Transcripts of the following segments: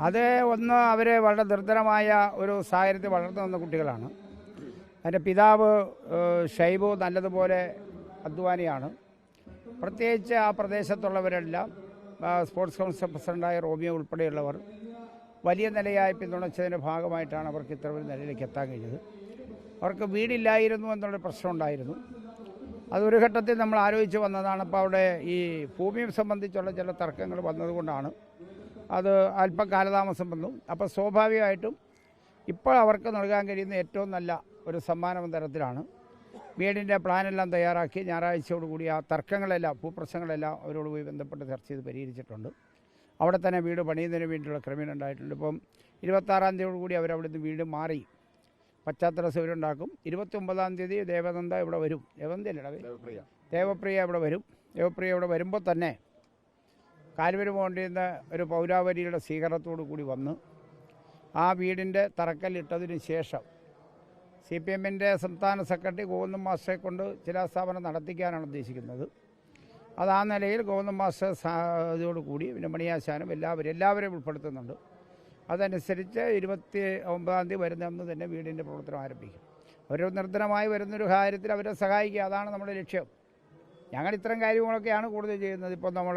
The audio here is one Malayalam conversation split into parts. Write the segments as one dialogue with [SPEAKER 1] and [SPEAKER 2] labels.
[SPEAKER 1] അത് ഒന്ന് അവർ വളരെ ദുർദ്ധരമായ ഒരു സാഹചര്യത്തിൽ വളർന്നു വന്ന കുട്ടികളാണ്. അതിന്റെ പിതാവ് ഷൈബു നല്ലതുപോലെ അധ്വാനിയാണ്. പ്രത്യേകിച്ച് ആ പ്രദേശത്തുള്ളവരെല്ലാം സ്പോർട്സ് കൗൺസിൽ പ്രസിഡന്റായ റോമിയോ ഉൾപ്പെടെയുള്ളവർ വലിയ നിലയായി പിന്തുണച്ചതിന്റെ ഭാഗമായിട്ടാണ് അവർക്ക് ഇത്ര ഒരു നിലയിലേക്ക് എത്താൻ കഴിഞ്ഞത്. അവർക്ക് വീടില്ലായിരുന്നു എന്നുള്ള പ്രശ്നം ഉണ്ടായിരുന്നു. അതൊരു ഘട്ടത്തിൽ നമ്മൾ ആലോചിച്ച് വന്നതാണ്. അപ്പോൾ അവിടെ ഈ ഭൂമിയെ സംബന്ധിച്ചുള്ള ചില തർക്കങ്ങൾ വന്നതുകൊണ്ടാണ് അത് അല്പം കാലതാമസം വന്നു. അപ്പോൾ സ്വാഭാവികമായിട്ടും ഇപ്പോൾ അവർക്ക് നൽകാൻ കഴിയുന്ന ഏറ്റവും നല്ല ഒരു സമ്മാനം തരത്തിലാണ്. വീടിന്റെ പ്ലാനെല്ലാം തയ്യാറാക്കി ഞായറാഴ്ചയോടുകൂടി ആ തർക്കങ്ങളെല്ലാം ഭൂപ്രശ്നങ്ങളെല്ലാം അവരോട് പോയി ബന്ധപ്പെട്ട് ചർച്ച ചെയ്ത് പരിഹരിച്ചിട്ടുണ്ട്. അവിടെ തന്നെ വീട് പണിയുന്നതിന് വേണ്ടിയുള്ള ക്രമീകരണം ഉണ്ടായിട്ടുണ്ട്. ഇപ്പം ഇരുപത്താറാം തീയതിയോടുകൂടി അവരവിടെ നിന്ന് വീട് മാറി പശ്ചാത്തല സൗകര്യം ഉണ്ടാക്കും. ഇരുപത്തി ഒമ്പതാം തീയതി ദേവനന്ദ ഇവിടെ വരും. ദേവനന്ദ അല്ലേ ദേവപ്രിയ ഇവിടെ വരും. ദേവപ്രിയ ഇവിടെ വരുമ്പോൾ തന്നെ കാൽവരി പോകേണ്ടിയിരുന്ന ഒരു പൗരാവലിയുടെ സ്വീകരണത്തോടു കൂടി വന്ന് ആ വീടിന്റെ തറക്കല്ലിട്ടതിന് ശേഷം സി പി എമ്മിന്റെ സംസ്ഥാന സെക്രട്ടറി ഗോവിന്ദൻ മാസ്റ്ററെ കൊണ്ട് ശിലാസ്ഥാപനം നടത്തിക്കാനാണ് ഉദ്ദേശിക്കുന്നത്. അത് ആ നിലയിൽ ഗോവിന്ദൻ മാസ്റ്റർ ഇതോടുകൂടി പിന്നെ മണിയാശാനും എല്ലാവരും എല്ലാവരെയും ഉൾപ്പെടുത്തുന്നുണ്ട്. അതനുസരിച്ച് ഇരുപത്തി ഒമ്പതാം തീയതി വരുന്ന അന്ന് തന്നെ വീടിന്റെ പ്രവർത്തനം ആരംഭിക്കും. അവർ നിർദ്ധനമായി വരുന്നൊരു കാര്യത്തിൽ അവരെ സഹായിക്കുക അതാണ് നമ്മുടെ ലക്ഷ്യം. ഞങ്ങൾ ഇത്തരം കാര്യങ്ങളൊക്കെയാണ് കൂടുതൽ ചെയ്യുന്നത്. ഇപ്പോൾ നമ്മൾ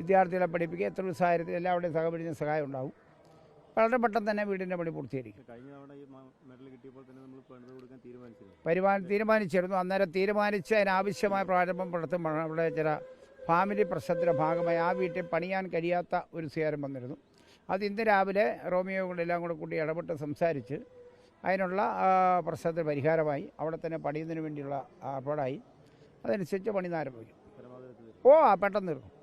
[SPEAKER 1] വിദ്യാർത്ഥികളെ പഠിപ്പിക്കുക എത്ര സാഹചര്യത്തിൽ എല്ലാവരുടെയും സഹപഠിച്ച സഹായം ഉണ്ടാവും. വളരെ പെട്ടെന്ന് തന്നെ വീടിന്റെ പണി പൂർത്തീകരിക്കും.
[SPEAKER 2] കൊടുക്കാൻ തീരുമാനിച്ചിരുന്നു.
[SPEAKER 1] അന്നേരം തീരുമാനിച്ച് അതിനാവശ്യമായ പ്രാരംഭം നടത്തുമ്പോൾ അവിടെ ചില ഫാമിലി പ്രശ്നത്തിന്റെ ഭാഗമായി ആ വീട്ടിൽ പണിയാൻ കഴിയാത്ത ഒരു സ്വീകാരം വന്നിരുന്നു. അത് ഇന്ന് രാവിലെ റോമിയോ എല്ലാം കൂടെ കൂടി ഇടപെട്ട് സംസാരിച്ച് അതിനുള്ള പ്രശ്നത്തിന് പരിഹാരമായി അവിടെ തന്നെ പണിയുന്നതിന് വേണ്ടിയുള്ള ഏർപ്പാടായി അതനുസരിച്ച് പണി ആരംഭിക്കും ഓ ആ പെട്ടെന്ന് തീർക്കും.